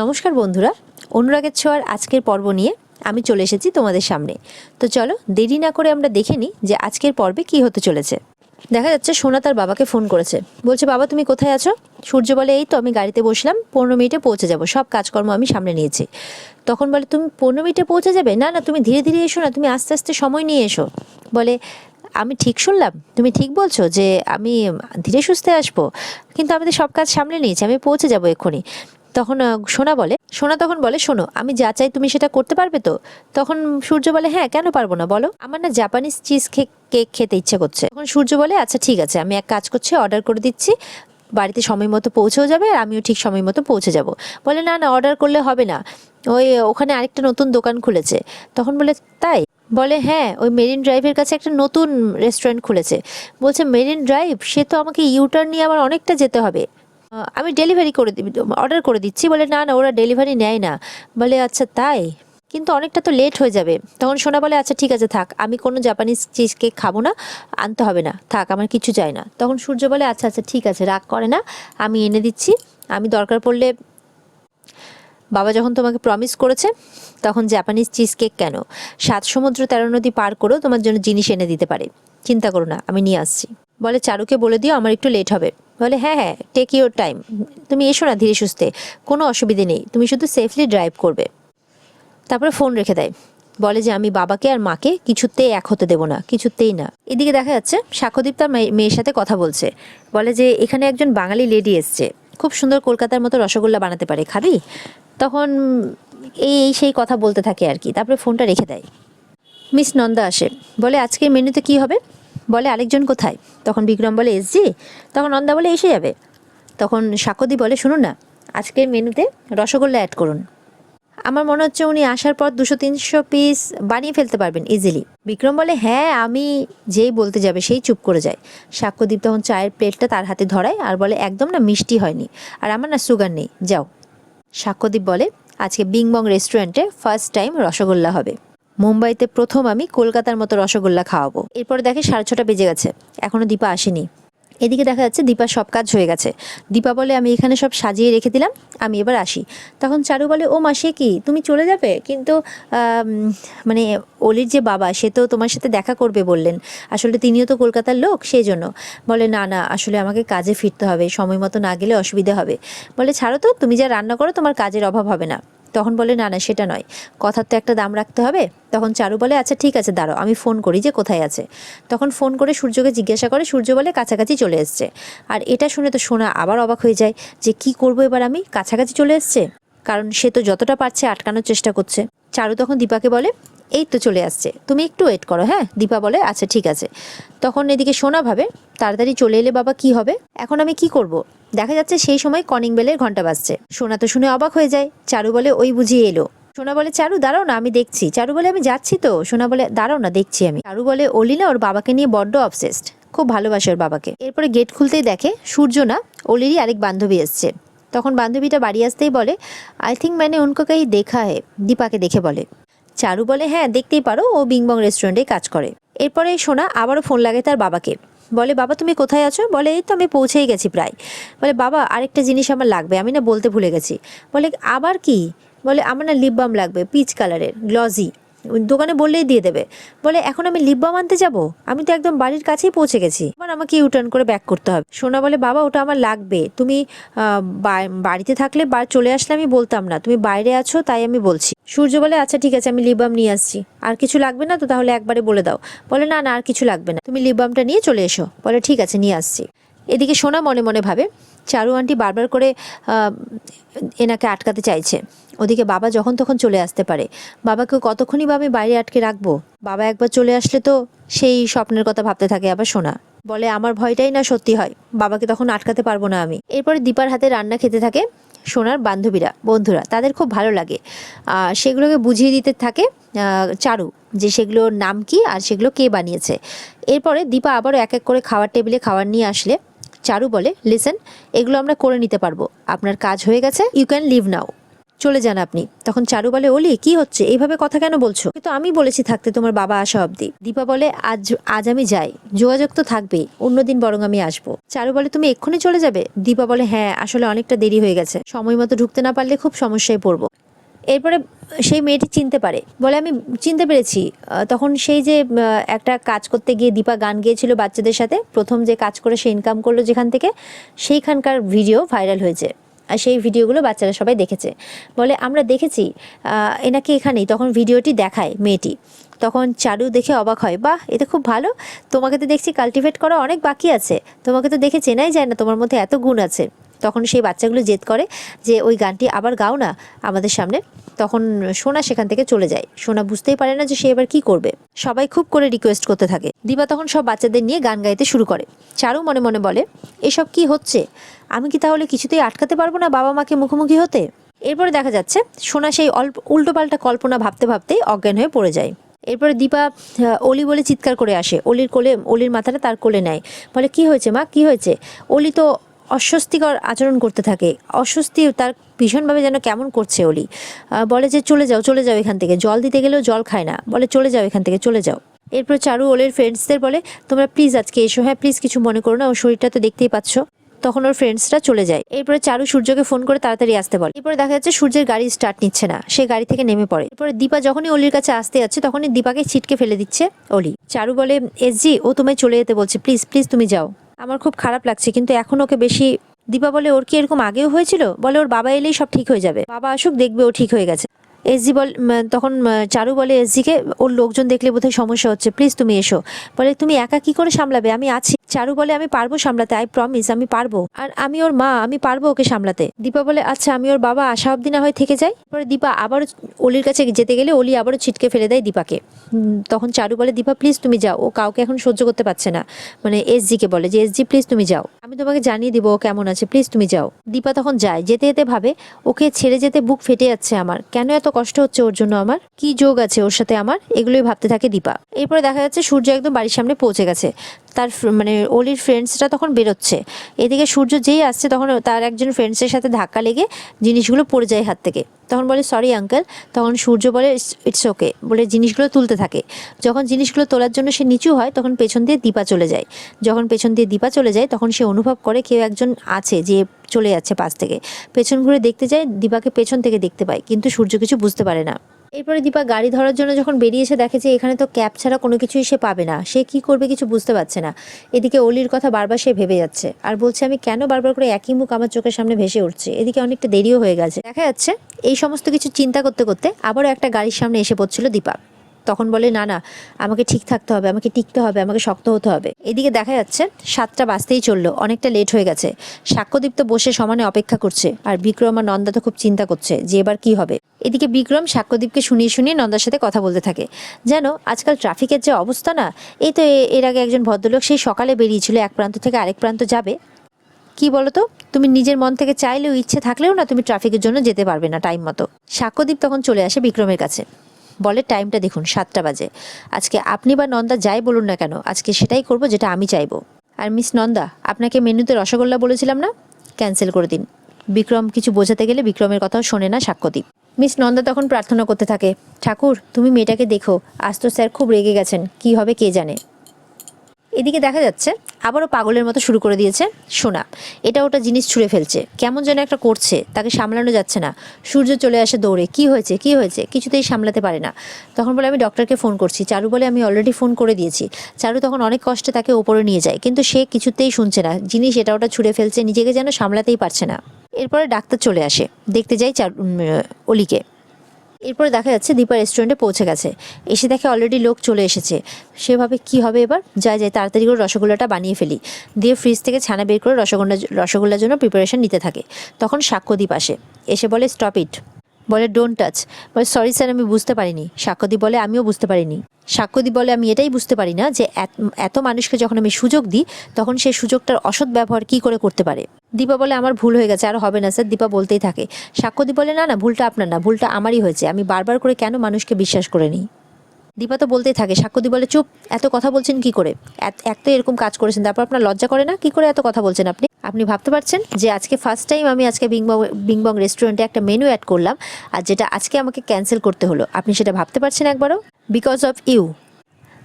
নমস্কার বন্ধুরা, অনুরাগের ছোঁয়ার আজকের পর্ব নিয়ে আমি চলে এসেছি তোমাদের সামনে। তো চলো, দেরি না করে আমরা দেখে নিই যে আজকের পর্বে কি হতে চলেছে। দেখা যাচ্ছে সোনা তার বাবাকে ফোন করেছে। বলছে, বাবা, তুমি কোথায় আছো? সূর্য বলে, এই তো, আমি গাড়িতে বসলাম, পনেরো মিনিটে পৌঁছে যাব। সব কাজকর্ম আমি সামনে নিয়েছি। তখন বলে, তুমি পনেরো মিনিটে পৌঁছে যাবে? না না, তুমি ধীরে ধীরে এসো না, তুমি আস্তে আস্তে সময় নিয়ে এসো। বলে, আমি ঠিক শুনলাম, তুমি ঠিক বলছো যে আমি ধীরে সুস্থে আসব, কিন্তু আমি তো সব কাজ সামলে নিয়েছি, আমি পৌঁছে যাব এক্ষুনি। তখন সোনা বলে, সোনা তখন বলে, শোনো, আমি যা চাই তুমি সেটা করতে পারবে তো? তখন সূর্য বলে হ্যাঁ কেন পারব না, বলো। আমার না জাপানিজ চিজ কেক খেতে ইচ্ছে করছে। তখন সূর্য বলে আচ্ছা ঠিক আছে, আমি এক কাজ করছি অর্ডার করে দিচ্ছি। বাড়িতে সময় মতো পৌঁছেও যাবে আর আমিও ঠিক সময় মতো পৌঁছে যাব। বলে, না না অর্ডার করলে হবে না। ওই, ওখানে আরেকটা নতুন দোকান খুলেছে। তখন বলে, তাই? বলে হ্যাঁ ওই মেরিন ড্রাইভের কাছে একটা নতুন রেস্টুরেন্ট খুলেছে। বলছে মেরিন ড্রাইভ সে তো আমাকে ইউটার্ন নিয়ে আবার অনেকটা যেতে হবে। আমি ডেলিভারি করে দিবি অর্ডার করে দিচ্ছি। বলে, না না, ওরা ডেলিভারি নেয় না। বলে আচ্ছা তাই? কিন্তু অনেকটা তো লেট হয়ে যাবে। তখন সোনা বলে আচ্ছা ঠিক আছে, থাক, আমি কোনো জাপানিজ চিজ কেক খাব না, আনতে হবে না, থাক, আমার কিছু চাই না। তখন সূর্য বলে আচ্ছা আচ্ছা ঠিক আছে, রাগ করে না, আমি এনে দিচ্ছি, আমি দরকার পড়লে বাবা যখন তোমাকে প্রমিস করেছে, তখন জাপানিজ চিজ কেক কেন? সাত সমুদ্র তেরো নদী পার করেও তোমার জন্য জিনিস এনে দিতে পারে। চিন্তা করো না, আমি নিয়ে আসছি। বলে, চারুকে বলে দিও, আমার একটু লেট হবে। বলে হ্যাঁ হ্যাঁ টেক ইউর টাইম তুমি এসো না ধীরে সুস্থে, কোনো অসুবিধে নেই। তুমি শুধু সেফলি ড্রাইভ করবে। তারপরে ফোন রেখে দেয়। বলে যে, আমি বাবাকে আর মাকে কিছুতেই এক হতে দেবো না, কিছুতেই না। এদিকে দেখা যাচ্ছে সাক্ষ্যদীপ তার মেয়ে- মেয়ের সাথে কথা বলছে। বলে যে, এখানে একজন বাঙালি লেডি এসছে। খুব সুন্দর কলকাতার মতো রসগোল্লা বানাতে পারে, খাবি? তখন এই এই সেই কথা বলতে থাকে আর কি। তারপরে ফোনটা রেখে দেয়। মিস নন্দা আসে। বলে, আজকের মেনুতে কি হবে? বলে, আরেকজন কোথায়? তখন বিক্রম বলে এসজি তখন নন্দা বলে, এসে যাবে। তখন সাক্ষ্যদীপ বলে, শুনুন না আজকের মেনুতে রসগোল্লা অ্যাড করুন। আমার মনে হচ্ছে উনি আসার পর দুশো তিনশো পিস বানিয়ে ফেলতে পারবেন ইজিলি বিক্রম বলে হ্যাঁ আমি যেই বলতে যাবে, সেই চুপ করে যায়। সাক্ষ্যদীপ তখন চায়ের প্লেটটা তার হাতে ধরায় আর বলে, একদম না, মিষ্টি হয়নি। আর আমার না সুগার নেই। যাও। সাক্ষ্যদীপ বলে, আজকে বিংবং রেস্টুরেন্টে ফার্স্ট টাইম রসগোল্লা হবে। মুম্বাইতে প্রথম আমি কলকাতার মতো রসগোল্লা খাওয়াবো। এরপরে দেখে সাড়ে ছটা বেজে গেছে। এখনও দীপা আসেনি। এদিকে দেখা যাচ্ছে দীপার সব কাজ হয়ে গেছে। দীপা বলে, আমি এখানে সব সাজিয়ে রেখে দিলাম, আমি এবার আসি। তখন চারু বলে, ও মাসে কি? তুমি চলে যাবে? কিন্তু মানে অলির যে বাবা, সে তো তোমার সাথে দেখা করবে বললেন। আসলে তিনিও তো কলকাতার লোক, সেই জন্য। বলে, না না, আসলে আমাকে কাজে ফিরতে হবে। সময় মতো না গেলে অসুবিধা হবে। বলে, ছাড়ো তো, তুমি যা রান্না করো, তোমার কাজের অভাব হবে না। তখন বলে, না না, সেটা নয়। কথার তো একটা দাম রাখতে হবে। তখন চারু বলে আচ্ছা ঠিক আছে দাঁড়ো আমি ফোন করি যে কোথায় আছে। তখন ফোন করে সূর্যকে জিজ্ঞাসা করে, সূর্য বলে, কাছাকাছি চলে এসছে। আর এটা শুনে তো সোনা আবার অবাক হয়ে যায় যে, কি করব এবার আমি? কাছাকাছি চলে এসছে? কারণ সে তো যতটা পারছে আটকানোর চেষ্টা করছে। চারু তখন দীপাকে বলে এই তো চলে আসছে। তুমি একটু ওয়েট করো হ্যাঁ? দীপা বলে আচ্ছা ঠিক আছে। তখন এদিকে সোনা ভাবে, তাড়াতাড়ি চলে এলে বাবা, কি হবে? এখন আমি কি করব। দেখা যাচ্ছে সেই সময় কনিং বেলের ঘণ্টা বাজছে। সোনা তো শুনে অবাক হয়ে যায়। চারু বলে, ওই বুঝিয়ে এলো। সোনা বলে, চারু, দাঁড়াও না, আমি দেখছি। চারু বলে, আমি যাচ্ছি তো। সোনা বলে, দাঁড়াও না, দেখছি আমি। চারু বলে, অলি না, ওর বাবাকে নিয়ে বড্ড অবসেসড খুব ভালোবাসে ওর বাবাকে। এরপরে গেট খুলতেই দেখে, সূর্য না, অলিরই আরেক বান্ধবী এসছে। তখন বান্ধবীটা বাড়ি আসতেই বলে আই থিঙ্ক মানে উনকো কাহি দেখা হে। দীপাকে দেখে বলে। চারু বলে হ্যাঁ দেখতেই পারো, ও বিংবং রেস্টুরেন্টে কাজ করে। এরপরে সোনা আবারও ফোন লাগে তার বাবাকে। বলে, বাবা, তুমি কোথায় আছো? বলে, এই তো আমি পৌঁছেই গেছি প্রায়। বলে, বাবা, আরেকটা জিনিস আমার লাগবে, আমি না বলতে ভুলে গেছি। বলে, আবার কি? বলে, আমার না লিপ বাম লাগবে পিচ কালারের গ্লজি দোকানে বললেই দিয়ে দেবে। বলে, এখন আমি লিপ বাম আনতে যাব? আমি তো একদম বাড়ির কাছেই পৌঁছে গেছি। এবার আমাকে ইউটার্ন করে ব্যাক করতে হবে। সোনা বলে, বাবা, ওটা আমার লাগবে। তুমি বাড়িতে থাকলে চলে আসলে আমি বলতাম না। তুমি বাইরে আছো, তাই আমি বলছি। সূর্য বলে আচ্ছা ঠিক আছে, আমি লিপ বাম নিয়ে আসছি। আর কিছু লাগবে না তো তাহলে একবারে বলে দাও। বলে, না না, আর কিছু লাগবে না। তুমি লিপ বামটা নিয়ে চলে এসো। বলে, ঠিক আছে, নিয়ে আসছি। এদিকে সোনা মনে মনে ভাবে চারু আন্টি বারবার করে এনাকে আটকাতে চাইছে। ওদিকে বাবা যখন তখন চলে আসতে পারে। বাবাকে কতক্ষণই বা আমি বাইরে আটকে রাখব? বাবা একবার চলে আসলে তো সেই স্বপ্নের কথা ভাবতে থাকে আবার সোনা। বলে, আমার ভয়টাই না সত্যি হয়। বাবাকে তখন আটকাতে পারব না আমি। এরপরে দীপার হাতে রান্না খেতে থাকে সোনার বান্ধবীরা, বন্ধুরা। তাদের খুব ভালো লাগে। সেগুলোকে বুঝিয়ে দিতে থাকে চারু, যে সেগুলোর নাম কি আর সেগুলো কে বানিয়েছে। এরপরে দীপা আবারও এক এক করে খাওয়ার টেবিলে খাবার নিয়ে আসলে চারু বলে লিসেন এগুলো আমরা করে নিতে পারব। আপনার কাজ হয়ে গেছে ইউ ক্যান লিভ নাও চলে যান আপনি। তখন চারু বলে ওলি কি হচ্ছে? এইভাবে কথা কেন বলছো? কিন্তু আমি বলেছি থাকতে তোমার বাবা আসা অবধি। দীপা বলে, আজ আজ আমি যাই। যোগাযোগ তো থাকবেই। অন্যদিন বরং আমি আসব। চারু বলে, তুমি এক্ষুনি চলে যাবে? দীপা বলে হ্যাঁ আসলে অনেকটা দেরি হয়ে গেছে। সময় মতো ঢুকতে না পারলে খুব সমস্যায় পড়ব। এরপরে সেই মেয়েটি চিনতে পারে। বলে, আমি চিনতে পেরেছি। তখন সেই যে একটা কাজ করতে গিয়ে দীপা গান গেয়েছিল বাচ্চাদের সাথে। প্রথম যে কাজ করে সে ইনকাম করল যেখান থেকে, সেইখানকার ভিডিও ভাইরাল হয়েছে। আর সেই ভিডিওগুলো বাচ্চারা সবাই দেখেছে। বলে, আমরা দেখেছি এনাকে এখানেই। তখন ভিডিওটি দেখায় মেয়েটি। তখন চারু দেখে অবাক হয়, বাহ, এটা খুব ভালো। তোমাকে তো দেখছি কাল্টিভেট করা অনেক বাকি আছে। তোমাকে তো দেখে চেনাই যায় না, তোমার মধ্যে এত গুণ আছে। তখন সেই বাচ্চাগুলো জেদ করে যে ওই গানটি আবার গাও না আমাদের সামনে। তখন সোনা সেখান থেকে চলে যায়। সোনা বুঝতেই পারে না যে সে এবার কি করবে। সবাই খুব করে রিকোয়েস্ট করতে থাকে। দিবা তখন সব বাচ্চাদের নিয়ে গান গাইতে শুরু করে। চারু মনে মনে বলে, এসব কি হচ্ছে? আমি কি তাহলে কিছুতেই আটকাতে পারব না বাবা মাকে মুখোমুখি হতে? এরপরে দেখা যাচ্ছে, সোনা সেই অল্প, উল্টোপাল্টা কল্পনা ভাবতে ভাবতেই অজ্ঞান হয়ে পড়ে যায়। এরপরে দীপা অলি বলে চিৎকার করে আসে। অলির কোলে, অলির মাথাটা তার কোলে নেয়। বলে, কি হয়েছে মা? কি হয়েছে? অলি তো অস্বস্তিকর আচরণ করতে থাকে। অস্বস্তি তার ভীষণভাবে যেন কেমন করছে অলি। বলে যে, চলে যাও চলে যাও এখান থেকে। জল দিতে গেলেও জল খায় না। বলে, চলে যাও এখান থেকে, চলে যাও। এরপর চারু ওলের ফ্রেন্ডসদের বলে, তোমরা প্লিজ আজকে এসো। হ্যাঁ প্লিজ কিছু মনে করো না। ওর শরীরটা তো দেখতেই পাচ্ছ। তখন ওর ফ্রেন্ডসরা চলে যায়। এরপরে চারু সূর্যকে ফোন করে তাড়াতাড়ি আসতে বলে। এরপরে দেখা যাচ্ছে সূর্যের গাড়ি স্টার্ট নিচ্ছে না। সে গাড়ি থেকে নেমে পড়ে। এরপরে দীপা যখনই অলির কাছে আসতে যাচ্ছে, তখনই দীপাকে ছিটকে ফেলে দিচ্ছে অলি। চারু বলে এসজি ও তোমায় চলে যেতে বলছে। প্লিজ প্লিজ তুমি যাও। আমার খুব খারাপ লাগছে, কিন্তু এখন ওকে বেশি, দীপা বলে, ওর কি এরকম আগেও হয়েছিল? বলে, ওর বাবা এলেই সব ঠিক হয়ে যাবে। বাবা আসুক, দেখবে ও ঠিক হয়ে গেছে। এসজি বল তখন চারু বলে এসজিকে, ওর লোকজন দেখলে বোধহয় সমস্যা হচ্ছে প্লিজ তুমি এসো। বলে, তুমি একা কি করে সামলাবে? আমি আছি। চারু বলে, আমি পারব সামলাতে আই প্রমিস আমি পারব। আর আমি ওর মা, আমি পারব ওকে সামলাতে? দীপা বলে আচ্ছা আমি ওর বাবা আসা অব্দি না হয় থেকে যাই? পরে দীপা আবারও অলির কাছে যেতে গেলে অলি আবারও ছিটকে ফেলে দেয় দীপাকে। তখন চারু বলে, দীপা প্লিজ তুমি যাও, ও কাউকে এখন সহ্য করতে পারছে না। মানে এসজিকে বলে যে, এসজি প্লিজ তুমি যাও। আমি তোমাকে জানিয়ে দিব ও কেমন আছে প্লিজ তুমি যাও। দীপা তখন যায়, যেতে যেতে ভাবে, ওকে ছেড়ে যেতে বুক ফেটে যাচ্ছে আমার, কেন এত কষ্ট হচ্ছে ওর জন্য আমার। কি যোগ আছে ওর সাথে আমার? এগুলোই ভাবতে থাকে দীপা। এরপরে দেখা যাচ্ছে সূর্য একদম বাড়ির সামনে পৌঁছে গেছে। তার মানে অলির ফ্রেন্ডসরা তখন বেরোচ্ছে। এদিকে সূর্য যেই আসছে তখন তার একজন ফ্রেন্ডসের সাথে ধাক্কা লেগে জিনিসগুলো পড়ে যায় হাত থেকে। তখন বলে সরি আঙ্কেল তখন সূর্য বলে ইটস ওকে বলে জিনিসগুলো তুলতে থাকে। যখন জিনিসগুলো তোলার জন্য সে নিচু হয়, তখন পেছন দিয়ে দীপা চলে যায়। যখন পেছন দিয়ে দীপা চলে যায়, তখন সে অনুভব করে কেউ একজন আছে যে চলে যাচ্ছে পাশ থেকে। পেছন ঘুরে দেখতে যায়, দীপাকে পেছন থেকে দেখতে পায়, কিন্তু সূর্য কিছু বুঝতে পারে না। এরপরে দীপা গাড়ি ধরার জন্য যখন বেরিয়ে এসে দেখে যে এখানে তো ক্যাব ছাড়া কোনো কিছুই সে পাবে না, সে কি করবে কিছু বুঝতে পারছে না। এদিকে অলির কথা বারবার সে ভেবে যাচ্ছে আর বলছে, আমি কেন বারবার করে একই মুখ আমার চোখের সামনে ভেসে উঠছে? এদিকে অনেকটা দেরিও হয়ে গেছে। দেখা যাচ্ছে এই সমস্ত কিছু চিন্তা করতে করতে আবারও একটা গাড়ির সামনে এসে পড়ছিল দীপা। তখন বলে, না না, আমাকে ঠিক থাকতে হবে, আমাকে টিকতে হবে, আমাকে শক্ত হতে হবে। এদিকে দেখা যাচ্ছে সাতটা বাজতেই চলল, অনেকটা লেট হয়ে গেছে। সাক্ষ্যদীপ তো বসে সমানে অপেক্ষা করছে আর বিক্রম আর নন্দা তো খুব চিন্তা করছে যে এবার কি হবে। এদিকে বিক্রম সাক্ষ্যদীপকে শুনিয়ে শুনিয়ে নন্দার সাথে কথা বলতে থাকে। যেন আজকাল ট্রাফিকের যে অবস্থা না, এই তো এর আগে একজন ভদ্রলোক সেই সকালে বেরিয়েছিল, এক প্রান্ত থেকে আরেক প্রান্ত যাবে। কি বলতো, তুমি নিজের মন থেকে চাইলেও ইচ্ছে থাকলেও না তুমি ট্রাফিকের জন্য যেতে পারবে না টাইম মতো। সাক্ষ্যদীপ তখন চলে আসে বিক্রমের কাছে। বলে টাইমটা দেখুন, সাতটা বাজে। আজকে আপনি বা নন্দা যাই বলুন না কেন, আজকে সেটাই করব যেটা আমি চাইব। আর মিস নন্দা, আপনাকে মেনুতে রসগোল্লা বলেছিলাম না? ক্যান্সেল করে দিন। বিক্রম কিছু বোঝাতে গেলে বিক্রমের কথাও শোনে না সাক্ষ্যদীপ। মিস নন্দা তখন প্রার্থনা করতে থাকে, ঠাকুর, তুমি মেয়েটাকে দেখো। আজ তো স্যার খুব রেগে গেছেন, কি হবে কে জানে? এদিকে দেখা যাচ্ছে আবারও পাগলের মতো শুরু করে দিয়েছে সোনা। এটা ওটা জিনিস ছুঁড়ে ফেলছে। কেমন যেন একটা করছে। তাকে সামলানো যাচ্ছে না। সূর্য চলে আসে দৌড়ে। কি হয়েছে? কি হয়েছে? কিছুতেই সামলাতে পারে না। তখন বলে, আমি ডক্টরকে ফোন করছি। চারু বলে, আমি অলরেডি ফোন করে দিয়েছি। চারু তখন অনেক কষ্টে তাকে ওপরে নিয়ে যায়। কিন্তু সে কিছুতেই শুনছে না। জিনিস এটা ওটা ছুঁড়ে ফেলছে। নিজেকে যেন সামলাতেই পারছে না। এরপরে ডাক্তার চলে আসে। দেখতে যাই চার অলিকে। এরপরে দেখা যাচ্ছে দীপা রেস্টুরেন্টে পৌঁছে গেছে। এসে দেখে অলরেডি লোক চলে এসেছে। সেভাবে কি হবে এবার? যাই যাই, তাড়াতাড়ি করে রসগোল্লাটা বানিয়ে ফেলি। দিয়ে ফ্রিজ থেকে ছানা বের করে রসগোল্লা, রসগোল্লার জন্য প্রিপারেশন নিতে থাকে। তখন সাক্ষ্য সাক্ষ্যদীপ আসে। এসে বলে স্টপ ইট বলে ডোন্ট টাচ বলে সরি স্যার আমি বুঝতে পারিনি। সাক্ষ্যদীপ বলে, আমিও বুঝতে পারিনি। সাক্ষ্যদীপ বলে, আমি এটাই বুঝতে পারি না যে এত- মানুষকে যখন আমি সুযোগ দিই, তখন সেই সুযোগটার অসৎ ব্যবহার কি করে করতে পারে? দীপা বলে, আমার ভুল হয়ে গেছে, আর হবে না স্যার দীপা বলতেই থাকে। সাক্ষ্যদীপ বলে, না না, ভুলটা আপনার না, ভুলটা আমারই হয়েছে। আমি বারবার করে কেন মানুষকে বিশ্বাস করে নিই? দীপা তো বলতেই থাকে সাক্ষ্যদীপ বলে, চুপ, এত কথা বলছেন কি করে? এক তো এরকম কাজ করেছেন, তারপর আপনার লজ্জা করে না? কি করে এত কথা বলছেন আপনি? আপনি ভাবতে পারছেন যে আজকে ফার্স্ট টাইম আমি আজকে বিংবং বিংবং রেস্টুরেন্টে একটা মেনু অ্যাড করলাম আর যেটা আজকে আমাকে ক্যান্সেল করতে হলো। আপনি সেটা ভাবতে পারছেন একবারও? বিকজ অফ ইউ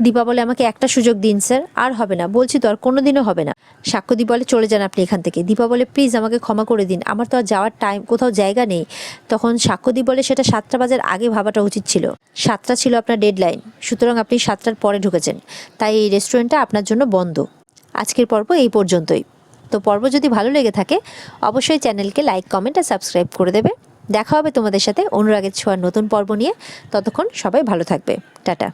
দীপা বলে, আমাকে একটা সুযোগ দিন স্যার আর হবে না। বলছি তো আর কোনো দিনও হবে না। সাক্ষ্যদীপ বলে, চলে যান আপনি এখান থেকে। দীপা বলে প্লিজ আমাকে ক্ষমা করে দিন। আমার তো আর যাওয়ার টাইম কোথাও জায়গা নেই। তখন সাক্ষ্যদীপ বলে, সেটা সাতটা বাজার আগে ভাবাটা উচিত ছিল। সাতটা ছিল আপনার ডেডলাইন সুতরাং আপনি সাতটার পরে ঢুকেছেন। তাই এই রেস্টুরেন্টটা আপনার জন্য বন্ধ। আজকের পর্ব এই পর্যন্তই। তো পর্ব যদি ভালো লেগে থাকে, অবশ্যই চ্যানেলকে লাইক, কমেন্ট আর সাবস্ক্রাইব করে দেবে। দেখা হবে তোমাদের সাথে অনুরাগের ছোঁয়ার নতুন পর্ব নিয়ে। ততক্ষণ সবাই ভালো থাকবে। টাটা।